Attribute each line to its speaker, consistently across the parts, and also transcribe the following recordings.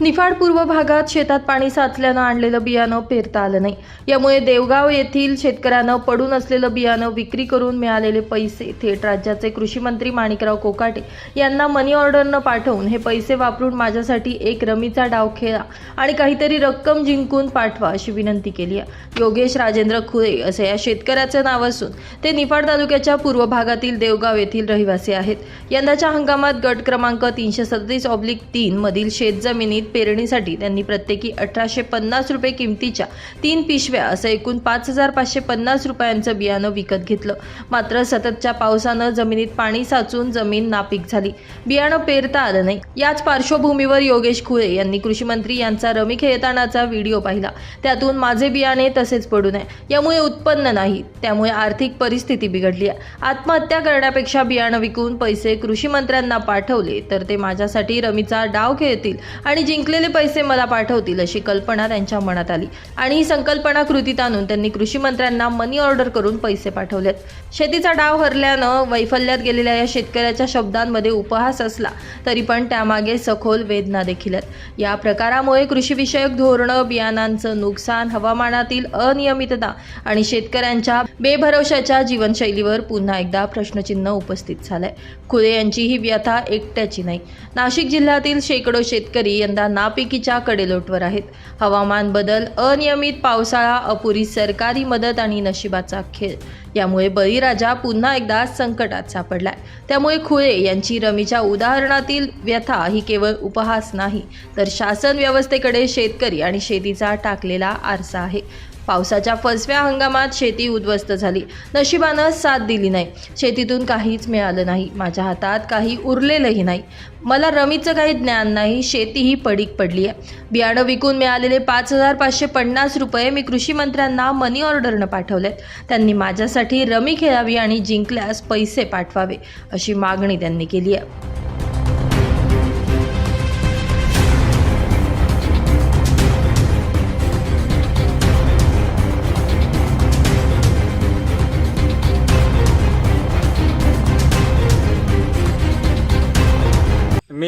Speaker 1: निफाड पूर्व भागात शेतात पाणी साचल्यानं आणलेलं बियाणं पेरता आलं नाही. यामुळे देवगाव येथील शेतकऱ्यानं पडून असलेलं बियाणं विक्री करून मिळालेले पैसे थेट राज्याचे कृषी मंत्री माणिकराव कोकाटे यांना मनी ऑर्डरनं पाठवून हे पैसे वापरून माझ्यासाठी एक रमीचा डाव खेळा आणि काहीतरी रक्कम जिंकून पाठवा अशी विनंती केली आहे. योगेश राजेंद्र खुळे असं या शेतकऱ्याचं नाव असून ते निफाड तालुक्याच्या पूर्व भागातील देवगाव येथील रहिवासी आहेत. यंदाच्या हंगामात गट क्रमांक तीनशे सदतीस ऑब्लिक तीन मधील शेतजमिनीत पेरणीसाठी त्यांनी प्रत्येकी अठराशे पन्नास रुपये किमतीच्या तीन पिशव्या असं एकूण पाच हजार पाचशे पन्नास रुपयांचं बियाणं विकत घेतलं. मात्र सततच्या पावसानं जमिनीत पाणी साचून जमीन नापीक झाली. बियाणं पेरता आलं नाही. याच पार्श्वभूमीवर योगेश खुळे यांनी कृषी मंत्री यांचा रमी खेळतानाचा व्हिडिओ पाहिला. त्यातून माझे बियाणे तसेच पडू नये. यामुळे उत्पन्न नाही. त्यामुळे आर्थिक परिस्थिती बिघडली आहे. आत्महत्या करण्यापेक्षा बियाणं विकून पैसे कृषी मंत्र्यांना पाठवले तर ते माझ्यासाठी रमीचा डाव खेळतील आणि जिंकलेले पैसे मला पाठवतील अशी कल्पना त्यांच्या मनात आली. आणि ही संकल्पना कृतीत आणून त्यांनी कृषी मंत्र्यांना मनी ऑर्डर करून पैसे पाठवलेत. शेतीचा डाव हरल्यानं वैफल्यात गेलेल्या या शेतकऱ्याच्या शब्दांमध्ये उपहास असला तरी पण त्यामागे सखोल वेदना देखील आहेत. या प्रकारामुळे कृषीविषयक धोरणं बियाणांचं नुकसान हवामानातील अनियमितता आणि शेतकऱ्यांच्या बेभरवशाच्या जीवनशैलीवर पुन्हा एकदा प्रश्नचिन्ह उपस्थित झालंय. खुले यांची ही व्यथा एकट्याची नाही. नाशिक जिल्ह्यातील शेकडो शेतकरी यंदा नापिकीच्या कडेलोटवर आहेत. हवामान बदल अनियमित पावसाळा अपुरी सरकारी मदत आणि नशिबाचा खेळ. यामुळे बळीराजा पुन्हा एकदा संकटात सापडलाय. त्यामुळे खुळे यांची रमीच्या उदाहरणातील व्यथा ही केवळ उपहास नाही तर शासन व्यवस्थेकडे शेतकरी आणि शेतीचा टाकलेला आरसा आहे. पावसाच्या फसव्या हंगामात शेती उद्ध्वस्त झाली. नशिबानं साथ दिली नाही. शेतीतून काहीच मिळालं नाही. माझ्या हातात काही उरलेलंही नाही. मला रमीचं काही ज्ञान नाही. शेती ही पडीक पडली आहे. बियाणं विकून मिळालेले पाच हजार पाचशे पन्नास रुपये मी कृषी मंत्र्यांना मनी ऑर्डरनं पाठवलेत. त्यांनी माझ्यासाठी रमी खेळावी आणि जिंकल्यास पैसे पाठवावे अशी मागणी त्यांनी केली आहे.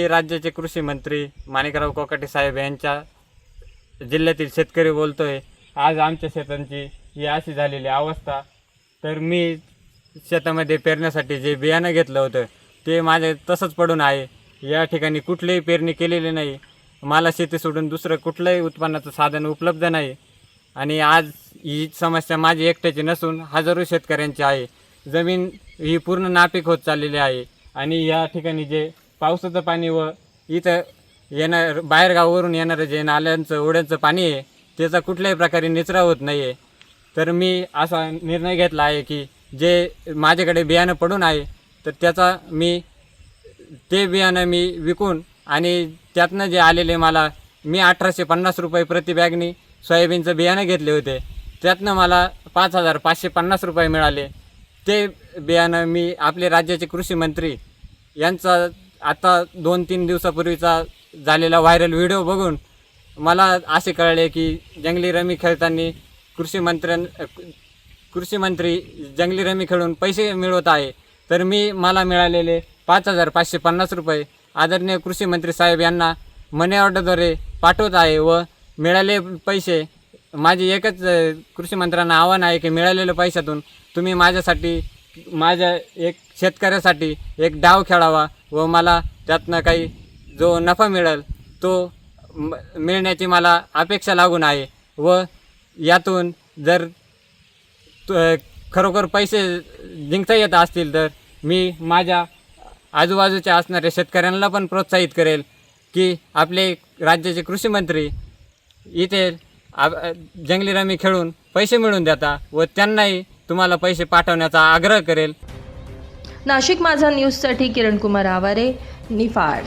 Speaker 2: मी राज्याचे कृषी मंत्री माणिकराव कोकाटे साहेब यांच्या जिल्ह्यातील शेतकरी बोलतो आहे आज आमच्या शेतांची ही अशी झालेली अवस्था. तर मी शेतामध्ये पेरण्यासाठी जे बियाणं घेतलं होतं ते माझे तसंच पडून आहे. या ठिकाणी कुठलीही पेरणी केलेली नाही. मला शेती सोडून दुसरं कुठलंही उत्पन्नाचं साधन उपलब्ध नाही. आणि आज ही समस्या माझी एकट्याची नसून हजारो शेतकऱ्यांची आहे. जमीन ही पूर्ण नापीक होत चाललेली आहे. आणि या ठिकाणी जे पावसाचं पाणी व इथं येणार बाहेरगावावरून येणारं जे नाल्यांचं ओढ्यांचं पाणी आहे त्याचा कुठल्याही प्रकारे निचरा होत नाही आहे तर मी असा निर्णय घेतला आहे की जे माझ्याकडे बियाणं पडून आहे तर त्याचा मी ते बियाणं मी विकून आणि त्यातनं जे आलेले मला मी अठराशे पन्नास रुपये प्रति बॅगनी सोयाबीनचं बियाणं घेतले होते. त्यातनं मला पाच हजार पाचशे पन्नास रुपये मिळाले. ते बियाणं मी आपले राज्याचे कृषी मंत्री यांचा आता दोन तीन दिवसापूर्वीचा झालेला व्हायरल व्हिडिओ बघून मला असे कळले की जंगली रमी खेळताना कृषी मंत्र्यां कृषी मंत्री जंगली रमी खेळून पैसे मिळवत आहे. तर मी मला मिळालेले पाच हजार पाचशे पन्नास रुपये आदरणीय कृषी मंत्री साहेब यांना मनी ऑर्डरद्वारे पाठवत आहे व मिळाले पैसे. माझी एकच कृषी मंत्र्यांना आव्हान आहे की मिळालेल्या पैशातून तुम्ही माझ्यासाठी माझ्या एक शेतकऱ्यासाठी एक डाव खेळावा व मला त्यातनं काही जो नफा मिळेल तो म- मिळण्याची मला अपेक्षा लागून आहे. व यातून जर त- खरोखर पैसे जिंकता येत असतील तर मी माझ्या आजूबाजूच्या असणाऱ्या शेतकऱ्यांना पण प्रोत्साहित करेल की आपले राज्याचे कृषीमंत्री इथे आ- जंगली रमी खेळून पैसे मिळवून देता व त्यांनाही तुम्हाला पैसे पाठवण्याचा आग्रह करेल.
Speaker 1: नाशिक माझा न्यूजसाठी किरणकुमार आवारे निफाड.